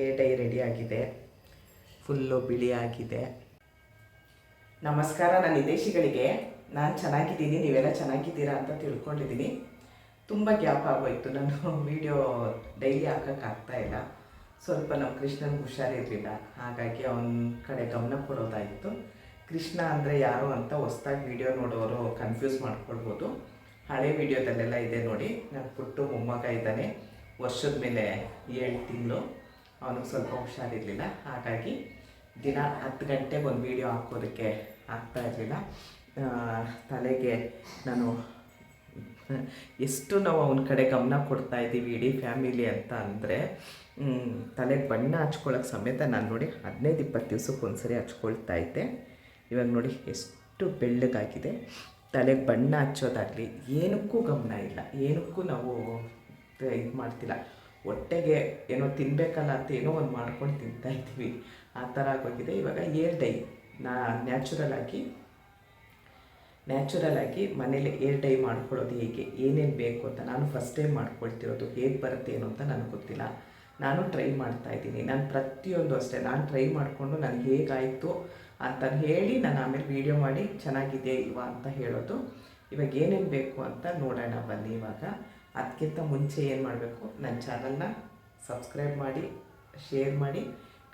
Air dye ready ಆಗಿದೆ. Full ಬಿಳಿ ಆಗಿದೆ. ನಮಸ್ಕಾರ ನನ್ನ ವಿದೇಶಿಗಳಿಗೆ. ನಾನು ಚೆನ್ನಾಗಿದ್ದೀನಿ, ನೀವೆಲ್ಲ ಚೆನ್ನಾಗಿದ್ದೀರಾ ಅಂತ ತಿಳ್ಕೊಂಡಿದ್ದೀನಿ. ತುಂಬ ಗ್ಯಾಪ್ ಆಗೋಯ್ತು. ನಾನು ವೀಡಿಯೋ ಡೈಲಿ ಹಾಕೋಕ್ಕಾಗ್ತಾ ಇಲ್ಲ. ಸ್ವಲ್ಪ ನಮ್ಮ ಕೃಷ್ಣನಿಗೆ ಹುಷಾರಿರಲಿಲ್ಲ. ಹಾಗಾಗಿ ಅವನ ಕಡೆ ಗಮನ ಕೊಡೋದಾಯಿತು. ಕೃಷ್ಣ ಅಂದರೆ ಯಾರು ಅಂತ ಹೊಸ್ದಾಗಿ ವಿಡಿಯೋ ನೋಡೋರು ಕನ್ಫ್ಯೂಸ್ ಮಾಡ್ಕೊಳ್ಬೋದು. ಹಳೆ ವಿಡಿಯೋದಲ್ಲೆಲ್ಲ ಇದೆ ನೋಡಿ. ನನ್ನ ಪುಟ್ಟು ಮೊಮ್ಮಗ ಇದ್ದಾನೆ. ವರ್ಷದ ಮೇಲೆ ಏಳು ತಿಂಗಳು. ಅವನಿಗೆ ಸ್ವಲ್ಪ ಹುಷಾರಿರಲಿಲ್ಲ ಹಾಗಾಗಿ ದಿನ ಹತ್ತು ಗಂಟೆಗೆ ಒಂದು ವೀಡಿಯೋ ಹಾಕೋದಕ್ಕೆ ಆಗ್ತಾ ಇರಲಿಲ್ಲ. ತಲೆಗೆ ನಾನು ಎಷ್ಟು ನಾವು ಅವನ ಕಡೆ ಗಮನ ಕೊಡ್ತಾ ಇದ್ದೀವಿ ಇಡೀ ಫ್ಯಾಮಿಲಿ ಅಂತ ಅಂದರೆ ತಲೆಗೆ ಬಣ್ಣ ಹಚ್ಕೊಳ್ಳೋಕೆ ಸಮೇತ ನಾನು ನೋಡಿ ಹದಿನೈದು, ಇಪ್ಪತ್ತು ದಿವ್ಸಕ್ಕೆ ಒಂದ್ಸರಿ ಹಚ್ಕೊಳ್ತಾ ಇದ್ದೆ. ಇವಾಗ ನೋಡಿ ಎಷ್ಟು ಬೆಳ್ಳಗಾಗಿದೆ. ತಲೆಗೆ ಬಣ್ಣ ಹಚ್ಚೋದಾಗಲಿ ಏನಕ್ಕೂ ಗಮನ ಇಲ್ಲ. ಏನಕ್ಕೂ ನಾವು ಇದು ಮಾಡ್ತಿಲ್ಲ. ಹೊಟ್ಟೆಗೆ ಏನೋ ತಿನ್ನಬೇಕಲ್ಲ ಅಂತ ಏನೋ ಒಂದು ಮಾಡ್ಕೊಂಡು ತಿಂತಾ ಇದ್ದೀವಿ. ಆ ಥರ ಆಗೋಗಿದೆ. ಇವಾಗ ಏರ್ ಡೈ ನಾ ನ್ಯಾಚುರಲ್ ಆಗಿ ನ್ಯಾಚುರಲ್ ಆಗಿ ಮನೇಲಿ ಏರ್ ಡೈ ಮಾಡ್ಕೊಳ್ಳೋದು ಹೇಗೆ? ಏನೇನು ಬೇಕು ಅಂತ ನಾನು ಫಸ್ಟ್ ಟೈಮ್ ಮಾಡ್ಕೊಳ್ತಿರೋದು ಹೇಗೆ ಬರುತ್ತೆ ಏನು ಅಂತ ನನಗೆ ಗೊತ್ತಿಲ್ಲ. ನಾನು ಟ್ರೈ ಮಾಡ್ತಾ ಇದ್ದೀನಿ. ನಾನು ಪ್ರತಿಯೊಂದು ಅಷ್ಟೇ. ನಾನು ಟ್ರೈ ಮಾಡಿಕೊಂಡು ನನಗೆ ಹೇಗಾಯಿತು ಅಂತ ಹೇಳಿ ನಾನು ಆಮೇಲೆ ವೀಡಿಯೋ ಮಾಡಿ ಚೆನ್ನಾಗಿದೆ ಇಲ್ವಾ ಅಂತ ಹೇಳೋದು. ಇವಾಗ ಏನೇನು ಬೇಕು ಅಂತ ನೋಡೋಣ ಬನ್ನಿ ಇವಾಗ. ಅದಕ್ಕಿಂತ ಮುಂಚೆ ಏನು ಮಾಡಬೇಕು? ನನ್ನ ಚಾನಲ್ನ ಸಬ್ಸ್ಕ್ರೈಬ್ ಮಾಡಿ, ಶೇರ್ ಮಾಡಿ,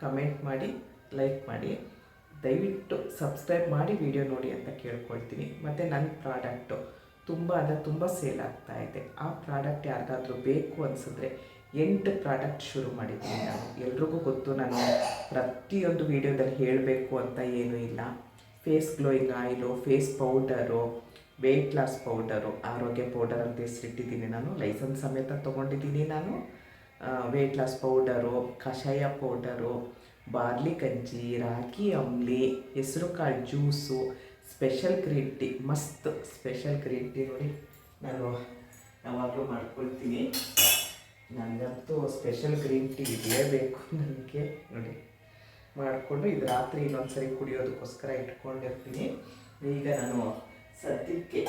ಕಮೆಂಟ್ ಮಾಡಿ, ಲೈಕ್ ಮಾಡಿ. ದಯವಿಟ್ಟು ಸಬ್ಸ್ಕ್ರೈಬ್ ಮಾಡಿ ವಿಡಿಯೋ ನೋಡಿ ಅಂತ ಕೇಳ್ಕೊಳ್ತೀನಿ. ಮತ್ತು ನನ್ನ ಪ್ರಾಡಕ್ಟು ತುಂಬ ಅಂದರೆ ತುಂಬ ಸೇಲ್ ಆಗ್ತಾ ಇದೆ. ಆ ಪ್ರಾಡಕ್ಟ್ ಯಾರಿಗಾದರೂ ಬೇಕು ಅನಿಸಿದ್ರೆ ಎಂಟು ಪ್ರಾಡಕ್ಟ್ ಶುರು ಮಾಡಿದ್ದೀನಿ ನಾನು. ಎಲ್ರಿಗೂ ಗೊತ್ತು ನಾನು ಪ್ರತಿಯೊಂದು ವೀಡಿಯೋದಲ್ಲಿ ಹೇಳಬೇಕು ಅಂತ ಏನೂ ಇಲ್ಲ. Face glowing oil, face powder weight loss powder ಆರೋಗ್ಯ ಪೌಡರ್ ಅಂತ ಹೆಸರಿಟ್ಟಿದ್ದೀನಿ ನಾನು. ಲೈಸೆನ್ಸ್ ಸಮೇತ ತೊಗೊಂಡಿದ್ದೀನಿ ನಾನು. ವೆಯ್ಟ್ ಲಾಸ್ ಪೌಡರು ಕಷಾಯ ಪೌಡರು ಬಾರ್ಲಿ ಗಂಜಿ ರಾಗಿ ಅಂಬ್ಲಿ, ಹೆಸರು ಕಾಳು ಜ್ಯೂಸು ಸ್ಪೆಷಲ್ ಗ್ರೀನ್ ಟೀ ಮಸ್ತ್ ಸ್ಪೆಷಲ್ ಗ್ರೀನ್ ಟೀ ನೋಡಿ ನಾನು ಯಾವಾಗಲೂ ಮಾಡ್ಕೊಳ್ತೀನಿ. ನನಗಂತೂ ಸ್ಪೆಷಲ್ ಗ್ರೀನ್ ಟೀ ಇರಲೇಬೇಕು ನನಗೆ ನೋಡಿ. ಮಾಡಿಕೊಂಡು ಇದು ರಾತ್ರಿ ಇನ್ನೊಂದು ಸರಿ ಕುಡಿಯೋದಕ್ಕೋಸ್ಕರ ಇಟ್ಕೊಂಡಿರ್ತೀನಿ. ಈಗ ನಾನು ಸದ್ಯಕ್ಕೆ.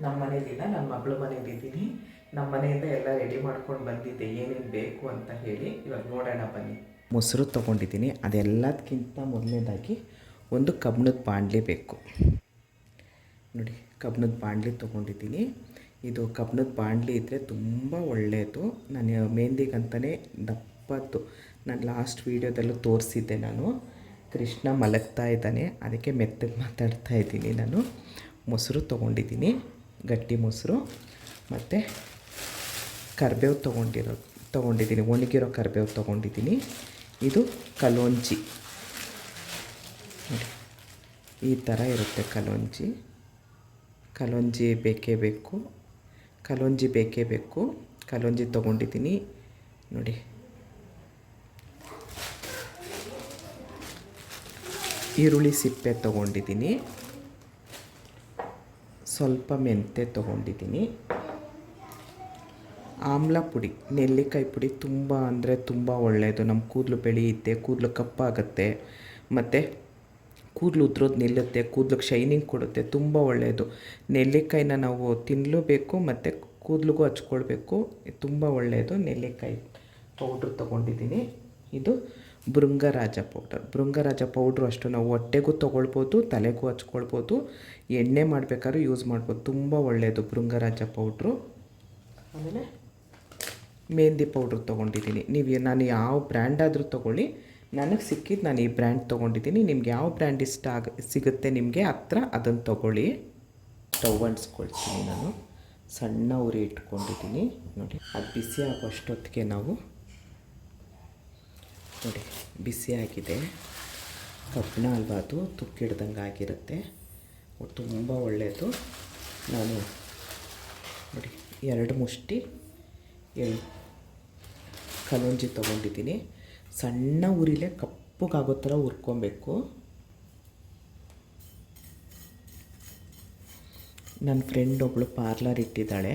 ನಮ್ಮ ಮನೇಲಿಲ್ಲ ನನ್ನ ಮಗಳ ಮನೇಲಿದ್ದೀನಿ. ನಮ್ಮ ಮನೆಯಿಂದ ಎಲ್ಲ ರೆಡಿ ಮಾಡ್ಕೊಂಡು ಬಂದಿದ್ದೆ. ಏನೇನು ಬೇಕು ಅಂತ ಹೇಳಿ ಇವಾಗ ನೋಡೋಣ ಬನ್ನಿ. ಮೊಸರು ತೊಗೊಂಡಿದ್ದೀನಿ. ಅದೆಲ್ಲದಕ್ಕಿಂತ ಮೊದಲನೇದಾಗಿ ಒಂದು ಕಬ್ಬಿಣದ ಬಾಣಲೆ ಬೇಕು. ನೋಡಿ ಕಬ್ಬಿಣದ ಬಾಣಲೆ ತೊಗೊಂಡಿದ್ದೀನಿ. ಇದು ಕಬ್ಬಿಣದ ಬಾಣಲೆ ಇದ್ದರೆ ತುಂಬ ಒಳ್ಳೆಯದು ನಾನು ಮೆಹಂದಿಗಂತಲೇ ದಪ್ಪದ್ದು. ನಾನು ಲಾಸ್ಟ್ ವೀಡಿಯೋದಲ್ಲೂ ತೋರಿಸಿದ್ದೆ ನಾನು. ಕೃಷ್ಣ ಮಲಗ್ತಾ ಇದ್ದಾನೆ. ಅದಕ್ಕೆ ಮೆತ್ತಗೆ ಮಾತಾಡ್ತಾ ಇದ್ದೀನಿ ನಾನು. ಮೊಸರು ತೊಗೊಂಡಿದ್ದೀನಿ, ಗಟ್ಟಿ ಮೊಸರು ಮತ್ತು ಕರಿಬೇವು ತೊಗೊಂಡಿರೋ, ತೊಗೊಂಡಿದ್ದೀನಿ. ಒಣಗಿರೋ ಕರಿಬೇವು ತೊಗೊಂಡಿದ್ದೀನಿ. ಇದು ಕಲೋಂಜಿ. ಈ ಥರ ಇರುತ್ತೆ ಕಲೋಂಜಿ. ಕಲೋಂಜಿ ಬೇಕೇ ಬೇಕು. ಕಲೋಂಜಿ ಬೇಕೇ ಬೇಕು. ಕಲೋಂಜಿ ತೊಗೊಂಡಿದ್ದೀನಿ. ನೋಡಿ. ಈರುಳ್ಳಿ ಸಿಪ್ಪೆ ತೊಗೊಂಡಿದ್ದೀನಿ. ಸ್ವಲ್ಪ ಮೆಂತೆ ತೊಗೊಂಡಿದ್ದೀನಿ. ಆಮ್ಲ ಪುಡಿ, ನೆಲ್ಲಿಕಾಯಿ ಪುಡಿ ತುಂಬ ಅಂದರೆ ತುಂಬ ಒಳ್ಳೆಯದು ನಮ್ಮ ಕೂದಲು ಬೆಳೆಯುತ್ತೆ, ಕೂದಲು ಕಪ್ಪಾಗತ್ತೆ, ಮತ್ತು ಕೂದಲು ಉದ್ರೋದು ನಿಲ್ಲುತ್ತೆ, ಕೂದಲಿಗೆ ಶೈನಿಂಗ್ ಕೊಡುತ್ತೆ, ತುಂಬ ಒಳ್ಳೆಯದು ನೆಲ್ಲಿಕಾಯಿನ ನಾವು ತಿನ್ನಲೇಬೇಕು ಮತ್ತು ಕೂದಲಿಗೂ ಹಚ್ಕೊಳ್ಬೇಕು. ತುಂಬ ಒಳ್ಳೆಯದು ನೆಲ್ಲಿಕಾಯಿ ಪೌಡ್ರ್ ತೊಗೊಂಡಿದ್ದೀನಿ. ಇದು ಭೃಂಗರಾಜ ಪೌಡರ್. ಭೃಂಗರಾಜ ಪೌಡ್ರು ಅಷ್ಟು ನಾವು ಹೊಟ್ಟೆಗೂ ತೊಗೊಳ್ಬೋದು, ತಲೆಗೂ ಹಚ್ಕೊಳ್ಬೋದು, ಎಣ್ಣೆ ಮಾಡಬೇಕಾದ್ರೂ ಯೂಸ್ ಮಾಡ್ಬೋದು. ತುಂಬ ಒಳ್ಳೆಯದು ಭೃಂಗರಾಜ ಪೌಡ್ರು. ಆಮೇಲೆ ಮೆಹಂದಿ ಪೌಡ್ರ್ ತೊಗೊಂಡಿದ್ದೀನಿ. ನೀವು ನಾನು ಯಾವ ಬ್ರ್ಯಾಂಡ್ ಆದರೂ ತೊಗೊಳ್ಳಿ. ನನಗೆ ಸಿಕ್ಕಿದ್ದು ನಾನು ಈ ಬ್ರ್ಯಾಂಡ್ ತೊಗೊಂಡಿದ್ದೀನಿ. ನಿಮ್ಗೆ ಯಾವ ಬ್ರ್ಯಾಂಡ್ ಇಷ್ಟ ಆಗ, ಸಿಗುತ್ತೆ ನಿಮಗೆ ಹತ್ರ ಅದನ್ನು ತೊಗೊಳ್ಳಿ. ಸ್ಟವ್ ಅಂಟಿಸ್ಕೊಳ್ತೀನಿ ನಾನು. ಸಣ್ಣ ಉರಿ ಇಟ್ಕೊಂಡಿದ್ದೀನಿ. ನೋಡಿ, ಅದು ಬಿಸಿ ಆಗೋಷ್ಟೊತ್ತಿಗೆ ನಾವು ನೋಡಿ, ಬಿಸಿ ಆಗಿದೆ. ಕಬ್ಬಿಣ ಅಲ್ವ ಅದು ತುಕ್ಕಿಡ್ದಂಗೆ ಆಗಿರುತ್ತೆ. ತುಂಬ ಒಳ್ಳೆಯದು ನಾನು ನೋಡಿ, ಎರಡು ಮುಷ್ಟಿ ಎಳ್ ಕಲೊಂಜಿ ತೊಗೊಂಡಿದ್ದೀನಿ. ಸಣ್ಣ ಉರಿಲೇ ಕಪ್ಪಗಾಗೋ ಥರ ಹುರ್ಕೊಬೇಕು. ನನ್ನ ಫ್ರೆಂಡ್ ಒಬ್ಬಳು ಪಾರ್ಲರ್ ಇಟ್ಟಿದ್ದಾಳೆ.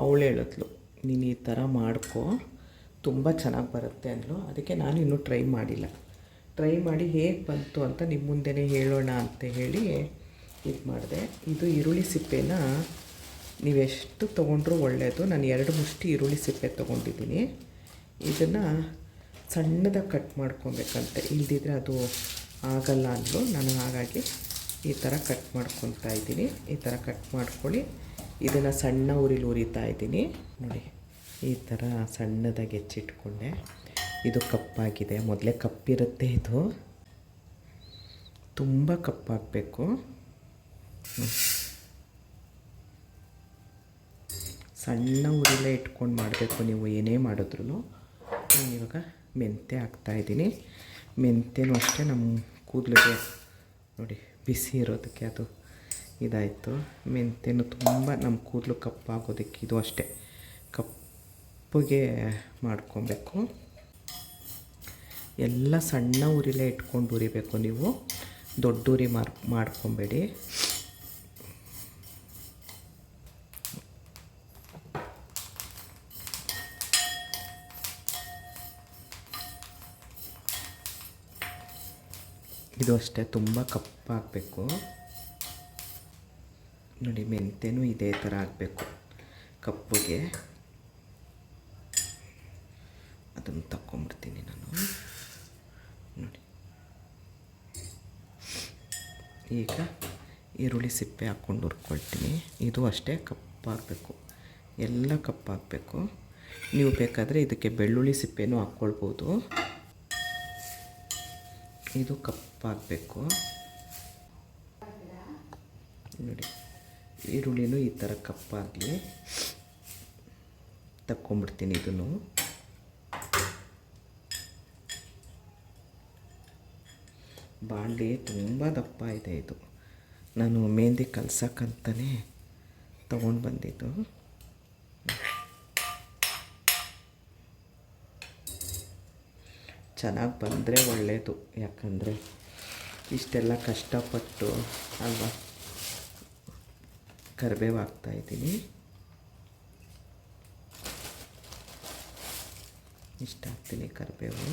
ಅವಳು ಹೇಳಿದ್ಲು, ನೀನು ಈ ಥರ ಮಾಡ್ಕೊ. ತುಂಬ ಚೆನ್ನಾಗಿ ಬರುತ್ತೆ ಅಂದ್ಲು. ಅದಕ್ಕೆ ನಾನು ಇನ್ನೂ ಟ್ರೈ ಮಾಡಿಲ್ಲ. ಟ್ರೈ ಮಾಡಿ ಹೇಗೆ ಬಂತು ಅಂತ ನಿಮ್ಮ ಮುಂದೆನೇ ಹೇಳೋಣ ಅಂತ ಹೇಳಿ ಇದು ಮಾಡಿದೆ. ಇದು ಈರುಳ್ಳಿ ಸಿಪ್ಪೆನ ನೀವೆಷ್ಟು ತೊಗೊಂಡ್ರೂ ಒಳ್ಳೆಯದು ನಾನು ಎರಡು ಮುಷ್ಟಿ ಈರುಳ್ಳಿ ಸಿಪ್ಪೆ ತೊಗೊಂಡಿದ್ದೀನಿ. ಇದನ್ನು ಸಣ್ಣದಾಗಿ ಕಟ್ ಮಾಡ್ಕೊಬೇಕಂತೆ. ಇಲ್ದಿದ್ರೆ ಅದು ಆಗಲ್ಲ ಅಂದರು ನಾನು ಹಾಗಾಗಿ ಈ ಥರ ಕಟ್ ಮಾಡ್ಕೊತಾ ಇದ್ದೀನಿ. ಈ ಥರ ಕಟ್ ಮಾಡ್ಕೊಳ್ಳಿ. ಇದನ್ನು ಸಣ್ಣ ಉರಿಲಿ ಉರಿತಾ ಇದ್ದೀನಿ. ನೋಡಿ. ಈ ಥರ ಸಣ್ಣದಾಗಿ ಹೆಚ್ಚಿಟ್ಕೊಂಡೆ. ಇದು ಕಪ್ಪಾಗಿದೆ. ಮೊದಲೇ ಕಪ್ಪಿರುತ್ತೆ ಇದು. ತುಂಬ ಕಪ್ಪಾಗಬೇಕು. ಸಣ್ಣ ಉರಿಲೇ ಇಟ್ಕೊಂಡು ಮಾಡಬೇಕು ನೀವು, ಏನೇ ಮಾಡಿದ್ರು ಇವಾಗ ಮೆಂತ್ಯ ಹಾಕ್ತಾಯಿದ್ದೀನಿ ಮೆಂತ್ಯನೂ ಅಷ್ಟೇ ನಮ್ಮ ಕೂದಲಿಗೆ. ನೋಡಿ, ಬಿಸಿ ಇರೋದಕ್ಕೆ ಅದು ಇದಾಯಿತು. ಮೆಂತ್ಯನೂ ತುಂಬ ನಮ್ಮ ಕೂದಲು ಕಪ್ಪಾಗೋದಕ್ಕೆ ಇದು ಅಷ್ಟೇ. ಕಪ್ಪಗೆ ಮಾಡ್ಕೊಬೇಕು. ಎಲ್ಲ ಸಣ್ಣ ಉರಿಲೇ ಇಟ್ಕೊಂಡು ಉರಿಬೇಕು ನೀವು. ದೊಡ್ಡ ಉರಿ ಮಾರ್, ಮಾಡ್ಕೊಬೇಡಿ. ಇದು ಅಷ್ಟೇ, ತುಂಬ ಕಪ್ಪಾಗಬೇಕು. ನೋಡಿ, ಮೆಂತೆನೂ ಇದೇ ಥರ ಆಗಬೇಕು ಕಪ್ಪುಗೆ. ಅದನ್ನು ತಕ್ಕೊಂಬಿಡ್ತೀನಿ ನಾನು. ನೋಡಿ. ಈಗ ಈರುಳ್ಳಿ ಸಿಪ್ಪೆ ಹಾಕ್ಕೊಂಡು ಹುರ್ಕೊಳ್ತೀನಿ. ಇದು ಅಷ್ಟೇ ಕಪ್ಪಾಗಬೇಕು ಎಲ್ಲ ಕಪ್ಪಾಗಬೇಕು ನೀವು ಬೇಕಾದರೆ ಇದಕ್ಕೆ ಬೆಳ್ಳುಳ್ಳಿ ಸಿಪ್ಪೆನೂ ಹಾಕ್ಕೊಳ್ಬೋದು. ಇದು ಕಪ್ಪಾಗಬೇಕು ನೋಡಿ. ಈರುಳ್ಳಿನೂ ಈ ಥರ ಕಪ್ಪಾಗಲಿ ತಕ್ಕೊಂಬಿಡ್ತೀನಿ ಇದನ್ನು. ಬಾಂಡೆ ತುಂಬ ದಪ್ಪ ಇದೆ ಇದು. ನಾನು ಮೆಹಂದಿ ಕಲ್ಸಕ್ಕಂತಲೇ ತೊಗೊಂಡು ಬಂದಿದ್ದು. ಚೆನ್ನಾಗಿ ಬಂದರೆ ಒಳ್ಳೆಯದು ಯಾಕಂದರೆ ಇಷ್ಟೆಲ್ಲ ಕಷ್ಟಪಟ್ಟು ಅಲ್ವಾ, ಕರಿಬೇವು ಹಾಕ್ತಾಯಿದ್ದೀನಿ ಇಷ್ಟ ಹಾಕ್ತೀನಿ ಕರಿಬೇವು.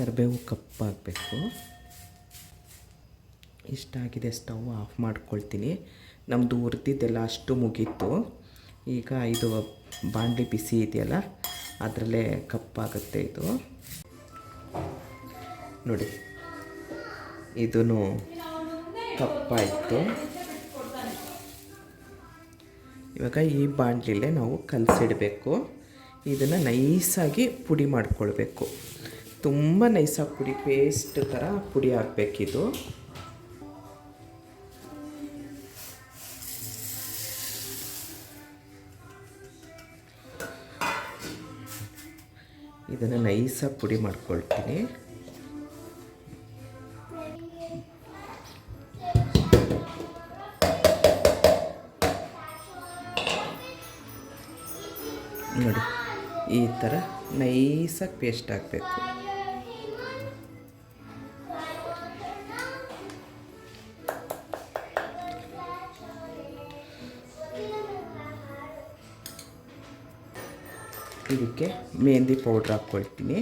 ಕರಿಬೇವು ಕಪ್ಪಾಗಬೇಕು. ಇಷ್ಟ ಆಗಿದೆ ಸ್ಟವ್ ಆಫ್ ಮಾಡ್ಕೊಳ್ತೀನಿ. ನಮ್ಮದು ಹುರಿದಿದ್ದೆಲ್ಲ ಅಷ್ಟು ಮುಗೀತು. ಈಗ ಇದು ಬಾಣಲಿ ಬಿಸಿ ಇದೆಯಲ್ಲ, ಅದರಲ್ಲೇ ಕಪ್ಪಾಗುತ್ತೆ ಇದು. ನೋಡಿ ಇದೂ ಕಪ್ಪಾಯಿತು. ಇವಾಗ ಈ ಬಾಣಲಿಲೇ ನಾವು ಕಲಸಿಡಬೇಕು. ಇದನ್ನು ನೈಸಾಗಿ ಪುಡಿ ಮಾಡ್ಕೊಳ್ಬೇಕು. ತುಂಬ ನೈಸಾಗಿ ಪುಡಿ ಪೇಸ್ಟ್ ಥರ ಪುಡಿ ಹಾಕಬೇಕಿದು. ಇದನ್ನು ನೈಸಾಗಿ ಪುಡಿ ಮಾಡ್ಕೊಳ್ತೀನಿ. ನೋಡಿ, ಈ ಥರ ನೈಸಾಗಿ ಪೇಸ್ಟ್ ಹಾಕಬೇಕು. ಇದಕ್ಕೆ ಮೆಹಂದಿ ಪೌಡ್ರ್ ಹಾಕ್ಕೊಳ್ತೀನಿ.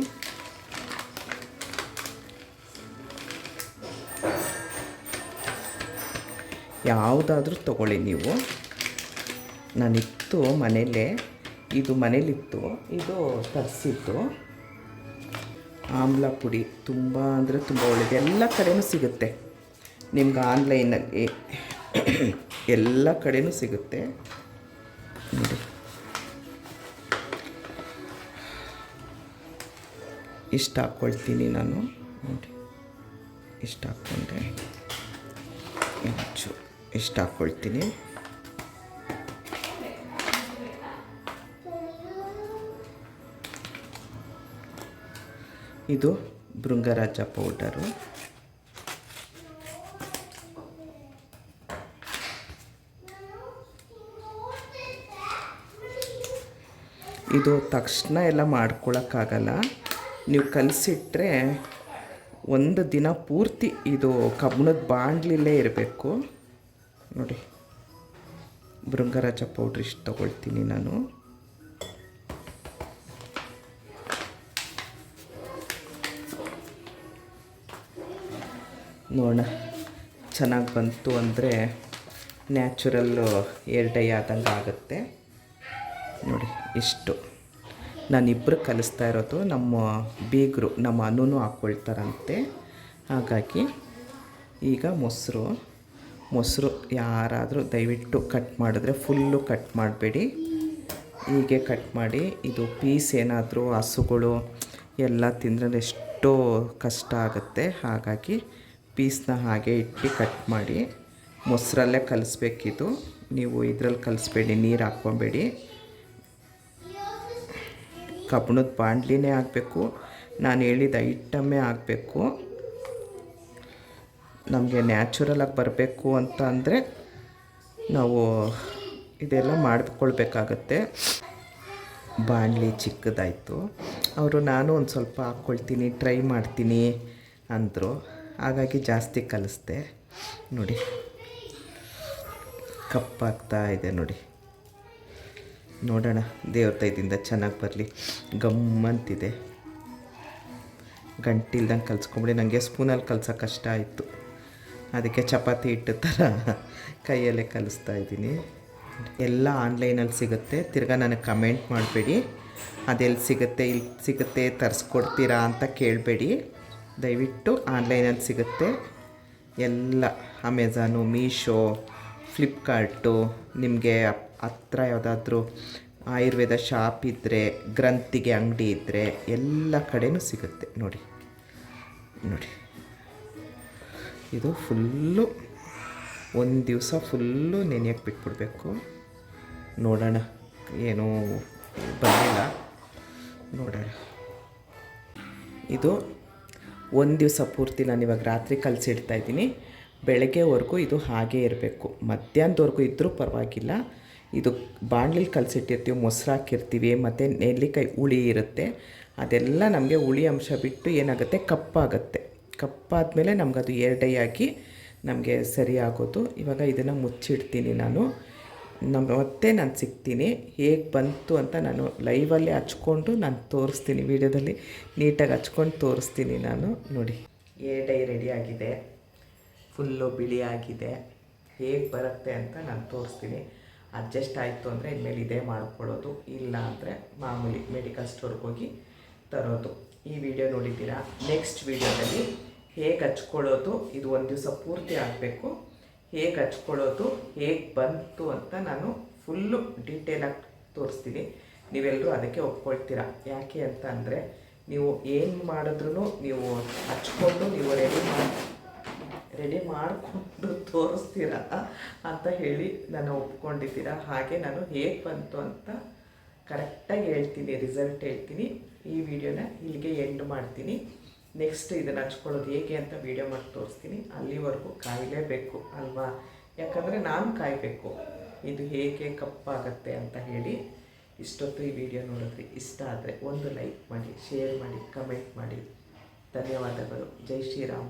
ಯಾವುದಾದ್ರೂ ತಗೊಳ್ಳಿ ನೀವು. ನಾನಿತ್ತು ಮನೇಲೇ ಇದು ಮನೇಲಿತ್ತು ಇದು ತರಿಸಿದ್ದು. ಆಮ್ಲ ಪುಡಿ ತುಂಬ ಅಂದರೆ ತುಂಬ ಒಳ್ಳೆಯದು ಎಲ್ಲ ಕಡೆಯೂ ಸಿಗುತ್ತೆ. ನಿಮ್ಗೆ ಆನ್ಲೈನಲ್ಲಿ ಎಲ್ಲ ಕಡೆಯೂ ಸಿಗುತ್ತೆ. ಇಷ್ಟ ಹಾಕ್ಕೊಳ್ತೀನಿ ನಾನು. ನೋಡಿ ಇಷ್ಟ ಹಾಕ್ಕೊಂಡೆ ಹೆಚ್ಚು ಇಷ್ಟ ಹಾಕ್ಕೊಳ್ತೀನಿ ಇದು ಭೃಂಗರಾಜ ಪೌಡರು. ಇದು ತಕ್ಷಣ ಎಲ್ಲ ಮಾಡ್ಕೊಳಕ್ಕಾಗಲ್ಲ. ನೀವು ಕಲಸಿಟ್ರೆ ಒಂದು ದಿನ ಪೂರ್ತಿ ಇದು ಕಬ್ಬಣದ ಬಾಂಡ್ಲಿಲ್ಲೇ ಇರಬೇಕು. ನೋಡಿ, ಭೃಂಗರಾಜ ಪೌಡ್ರ್ ಇಷ್ಟು ತೊಗೊಳ್ತೀನಿ ನಾನು. ನೋಡೋಣ, ಚೆನ್ನಾಗಿ ಬಂತು ಅಂದರೆ ನ್ಯಾಚುರಲ್ಲು ಏರ್ ಡೈ ಆದಂಗೆ ಆಗುತ್ತೆ. ನೋಡಿ, ಇಷ್ಟು. ನಾನಿಬ್ಬರು ಕಲಿಸ್ತಾ ಇರೋದು ನಮ್ಮ ಬೀಗರು ನಮ್ಮ ಅನ್ನೂ ಹಾಕ್ಕೊಳ್ತಾರಂತೆ ಹಾಗಾಗಿ ಈಗ ಮೊಸರು ಮೊಸರು ಯಾರಾದರೂ ದಯವಿಟ್ಟು ಕಟ್ ಮಾಡಿದ್ರೆ ಫುಲ್ಲು ಕಟ್ ಮಾಡಬೇಡಿ. ಹೀಗೆ ಕಟ್ ಮಾಡಿ ಇದು ಪೀಸ್ ಏನಾದರೂ ಹಸುಗಳು ಎಲ್ಲ ತಿಂದರೆ ಎಷ್ಟೋ ಕಷ್ಟ ಆಗುತ್ತೆ. ಹಾಗಾಗಿ ಪೀಸ್ನ ಹಾಗೆ ಇಟ್ಟು ಕಟ್ ಮಾಡಿ ಮೊಸರಲ್ಲೇ ಕಲಿಸ್ಬೇಕಿದು. ನೀವು ಇದರಲ್ಲಿ ಕಲಿಸ್ಬೇಡಿ, ನೀರು ಹಾಕ್ಕೊಬೇಡಿ. ಕಬ್ಬಣದ ಬಾಂಡ್ಲಿನೇ ಆಗಬೇಕು. ನಾನು ಹೇಳಿದ ಐಟಮ್ಮೇ ಆಗಬೇಕು. ನಮಗೆ ನ್ಯಾಚುರಲಾಗಿ ಬರಬೇಕು ಅಂತ ಅಂದರೆ ನಾವು ಇದೆಲ್ಲ ಮಾಡಿಕೊಳ್ಬೇಕಾಗತ್ತೆ. ಬಾಣಲಿ ಚಿಕ್ಕದಾಯಿತು. ಅವರು ನಾನು ಒಂದು ಸ್ವಲ್ಪ ಹಾಕ್ಕೊಳ್ತೀನಿ ಟ್ರೈ ಮಾಡ್ತೀನಿ ಅಂದರು. ಹಾಗಾಗಿ ಜಾಸ್ತಿ ಕಲಿಸ್ದೆ. ನೋಡಿ, ಕಪ್ಪಾಗ್ತಾ ಇದೆ ನೋಡಿ. ನೋಡೋಣ. ದೇವ್ರ ತೈದಿಂದ ಚೆನ್ನಾಗಿ ಬರಲಿ. ಗಮ್ಮಂತಿದೆ. ಗಂಟಿಲ್ದಂಗೆ ಕಲ್ಸ್ಕೊಂಬಿಡಿ. ನನಗೆ ಸ್ಪೂನಲ್ಲಿ ಕಲ್ಸೋಕೆ ಕಷ್ಟ ಆಯಿತು. ಅದಕ್ಕೆ ಚಪಾತಿ ಹಿಟ್ಟು ಥರ ಕೈಯಲ್ಲೇ ಕಲಿಸ್ತಾ ಇದ್ದೀನಿ. ಎಲ್ಲ ಆನ್ಲೈನಲ್ಲಿ ಸಿಗುತ್ತೆ. ತಿರ್ಗಾ ನನಗೆ ಕಮೆಂಟ್ ಮಾಡಬೇಡಿ. ಅದೆಲ್ಲಿ ಸಿಗುತ್ತೆ, ಇಲ್ಲಿ ಸಿಗುತ್ತೆ ತರಿಸ್ಕೊಡ್ತೀರಾ ಅಂತ ಕೇಳಬೇಡಿ. ದಯವಿಟ್ಟು ಆನ್ಲೈನಲ್ಲಿ ಸಿಗುತ್ತೆ. ಎಲ್ಲ ಅಮೆಝಾನು ಮೀಶೋ ಫ್ಲಿಪ್ಕಾರ್ಟು ನಿಮಗೆ ಹತ್ರ ಯಾವುದಾದ್ರೂ ಆಯುರ್ವೇದ ಶಾಪ್ ಇದ್ದರೆ ಗ್ರಂಥಿಗೆ ಅಂಗಡಿ ಇದ್ದರೆ ಎಲ್ಲ ಕಡೆಯೂ ಸಿಗುತ್ತೆ. ನೋಡಿ ನೋಡಿ. ಇದು ಫುಲ್ಲು ಒಂದು ದಿವಸ ಫುಲ್ಲು ನೆನೆಯಕ್ಕೆ ಬಿಟ್ಬಿಡ್ಬೇಕು. ನೋಡೋಣ. ಏನೂ ಬರಲಿಲ್ಲ ನೋಡೋಣ. ಇದು ಒಂದು ದಿವಸ ಪೂರ್ತಿ ನಾನು ಇವಾಗ ರಾತ್ರಿ ಕಲಸಿಡ್ತಾ ಇದ್ದೀನಿ. ಬೆಳಗ್ಗೆವರೆಗೂ ಇದು ಹಾಗೇ ಇರಬೇಕು. ಮಧ್ಯಾಹ್ನದವರೆಗೂ ಇದ್ದರೂ ಪರವಾಗಿಲ್ಲ. ಇದು ಬಾಣಲಿಲಿ ಕಲಸಿಟ್ಟಿರ್ತೀವಿ, ಮೊಸರು ಹಾಕಿರ್ತೀವಿ, ಮತ್ತು ನೆಲ್ಲಿಕಾಯಿ ಹುಳಿ ಇರುತ್ತೆ. ಅದೆಲ್ಲ ನಮಗೆ ಹುಳಿ ಅಂಶ ಬಿಟ್ಟು ಏನಾಗುತ್ತೆ? ಕಪ್ಪಾಗುತ್ತೆ. ಕಪ್ಪಾದಮೇಲೆ ನಮ್ಗೆ ಅದು ಎರಡೈ ಆಗಿ ನಮಗೆ ಸರಿಯಾಗೋದು. ಇವಾಗ ಇದನ್ನು ಮುಚ್ಚಿಡ್ತೀನಿ ನಾನು. ನಮ್ಮ ಮತ್ತೆ ನಾನು ಸಿಗ್ತೀನಿ. ಹೇಗೆ ಬಂತು ಅಂತ ನಾನು ಲೈವಲ್ಲೇ ಹಚ್ಕೊಂಡು ನಾನು ತೋರಿಸ್ತೀನಿ ವೀಡಿಯೋದಲ್ಲಿ. ನೀಟಾಗಿ ಹಚ್ಕೊಂಡು ತೋರಿಸ್ತೀನಿ ನಾನು. ನೋಡಿ. ಎರಡೈ ರೆಡಿಯಾಗಿದೆ ಫುಲ್ಲು ಬಿಳಿ ಆಗಿದೆ. ಹೇಗೆ ಬರುತ್ತೆ ಅಂತ ನಾನು ತೋರಿಸ್ತೀನಿ. ಅಡ್ಜಸ್ಟ್ ಆಯಿತು ಅಂದರೆ ಇನ್ಮೇಲೆ ಇದೇ ಮಾಡ್ಕೊಳ್ಳೋದು, ಇಲ್ಲ ಅಂದರೆ ಮಾಮೂಲಿ ಮೆಡಿಕಲ್ ಸ್ಟೋರ್ಗೆ ಹೋಗಿ ತರೋದು. ಈ ವಿಡಿಯೋ ನೋಡಿದ್ದೀರಾ? ನೆಕ್ಸ್ಟ್ ವಿಡಿಯೋದಲ್ಲಿ ಹೇಗೆ ಹಚ್ಕೊಳ್ಳೋದು, ಇದು ಒಂದು ದಿವಸ ಪೂರ್ತಿ ಆಗಬೇಕು. ಹೇಗೆ ಹಚ್ಕೊಳ್ಳೋದು, ಹೇಗೆ ಬಂತು ಅಂತ ನಾನು ಫುಲ್ಲು ಡೀಟೇಲಾಗಿ ತೋರಿಸ್ತೀನಿ. ನೀವೆಲ್ಲರೂ ಅದಕ್ಕೆ ಒಪ್ಕೊಳ್ತೀರಾ? ಯಾಕೆ ಅಂತ ಅಂದರೆ ನೀವು ಏನು ಮಾಡಿದ್ರೂ ನೀವು ಹಚ್ಕೊಂಡು ನೀವು ರೆಡಿ ಮಾಡಿ ರೆಡಿ ಮಾಡಿಕೊಂಡು ತೋರಿಸ್ತೀರಾ ಅಂತ ಹೇಳಿ ನಾನು ಒಪ್ಕೊಂಡಿದ್ದೀರಾ. ಹಾಗೆ ನಾನು ಹೇಗೆ ಬಂತು ಅಂತ ಕರೆಕ್ಟಾಗಿ ಹೇಳ್ತೀನಿ ರಿಸಲ್ಟ್ ಹೇಳ್ತೀನಿ. ಈ ವಿಡಿಯೋನ ಇಲ್ಲಿಗೆ ಎಂಡ್ ಮಾಡ್ತೀನಿ. ನೆಕ್ಸ್ಟ್ ಇದನ್ನು ಹಚ್ಕೊಳ್ಳೋದು ಹೇಗೆ ಅಂತ ವಿಡಿಯೋ ಮಾಡಿ ತೋರಿಸ್ತೀನಿ. ಅಲ್ಲಿವರೆಗೂ ಕಾಯಲೇಬೇಕು ಅಲ್ವಾ? ಯಾಕಂದರೆ ನಾನು ಕಾಯಬೇಕು. ಇದು ಹೇಗೆ ಕಪ್ಪಾಗತ್ತೆ ಅಂತ ಹೇಳಿ ಇಷ್ಟೊತ್ತು ಈ ವಿಡಿಯೋ ನೋಡಿದ್ರಿ ಇಷ್ಟ ಆದರೆ ಒಂದು ಲೈಕ್ ಮಾಡಿ ಶೇರ್ ಮಾಡಿ ಕಮೆಂಟ್ ಮಾಡಿ. ಧನ್ಯವಾದಗಳು. ಜೈ ಶ್ರೀರಾಮ್.